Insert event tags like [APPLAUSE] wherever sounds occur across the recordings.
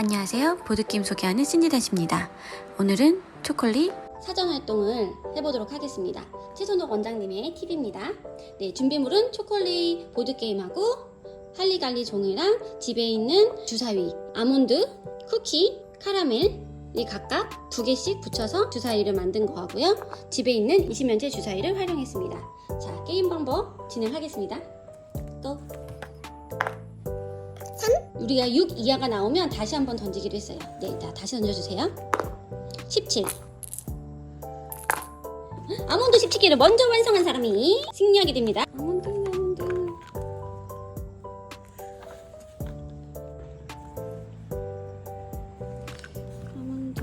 안녕하세요. 보드게임 소개하는 신지단입니다. 오늘은 초콜릿 사전 활동을 해보도록 하겠습니다. 최선옥 원장님의 팁입니다. 네, 준비물은 초콜릿 보드게임하고 할리갈리 종이랑 집에 있는 주사위, 아몬드, 쿠키, 카라멜 이 각각 두 개씩 붙여서 주사위를 만든 거하고요. 집에 있는 20면체 주사위를 활용했습니다. 자, 게임 방법 진행하겠습니다. 고! 3. 우리가 6 이하가 나오면 다시 한번 던지기로 했어요. 네, 자, 다시 던져주세요. 17. 아몬드 17개를 먼저 완성한 사람이 승리하게 됩니다. 아몬드, 아몬드. 아몬드.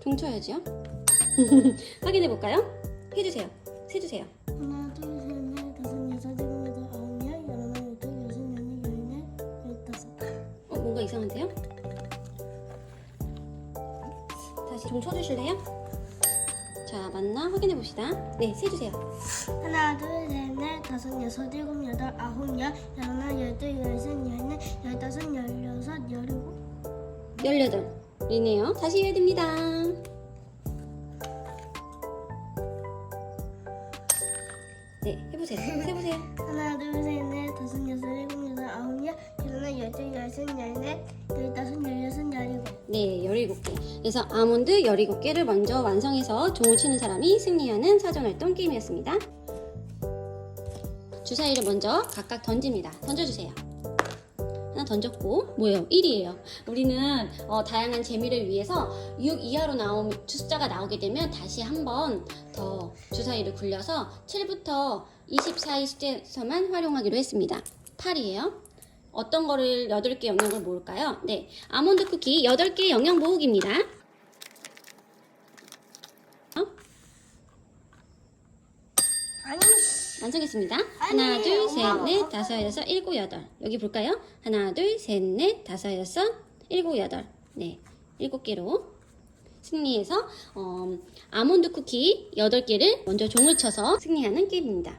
종쳐야죠. [LAUGHS] 확인해 볼까요? 해주세요. 세주세요. 하나, 둘, 셋, 넷, 다섯, 여섯, 일곱, 여덟, 아홉, 열, 열하나, 열둘, 열셋, 열넷, 열넷, 열다섯. 어, 뭔가 이상한데요? 다시 좀 쳐주실래요? 자, 맞나? 확인해 봅시다. 네, 세주세요. 하나, 둘, 셋, 넷, 다섯, 여섯, 일곱, 여덟, 아홉, 열, 열하나, 열둘, 열셋, 열넷, 열다섯, 열여섯, 열일곱. 18이네요. 다시 해야 됩니다. 네, 해보세요. [LAUGHS] 해보세요. 하나, 둘, 셋, 넷, 다섯, 여섯, 일곱, 여덟, 아홉, 열, 열하나, 열둘, 열셋, 열넷, 열다섯, 열여섯, 열일곱. 네, 17개. 그래서 아몬드 17개를 먼저 완성해서 종을 치는 사람이 승리하는 사전활동 게임이었습니다. 주사위를 먼저 각각 던집니다. 던져주세요. 하나 던졌고, 뭐예요? 1이에요. 우리는 어, 다양한 재미를 위해서 6 이하로 나온 숫자가 나오게 되면 다시 한 번 더 주사위를 굴려서 7부터 20 사이 숫자에서만 활용하기로 했습니다. 8이에요. 어떤 거를 8개 영역을 모을까요? 네. 아몬드 쿠키 8개 영역 모으기입니다. 어? 아니, 완성했습니다. 하나, 둘. 셋, 넷, 다섯, 여섯, 일곱, 여덟. 여기 볼까요? 하나, 둘, 셋, 넷, 다섯, 여섯, 일곱, 여덟. 네. 일곱 개로 승리해서 어, 아몬드 쿠키 8개를 먼저 종을 쳐서 승리하는 게임입니다.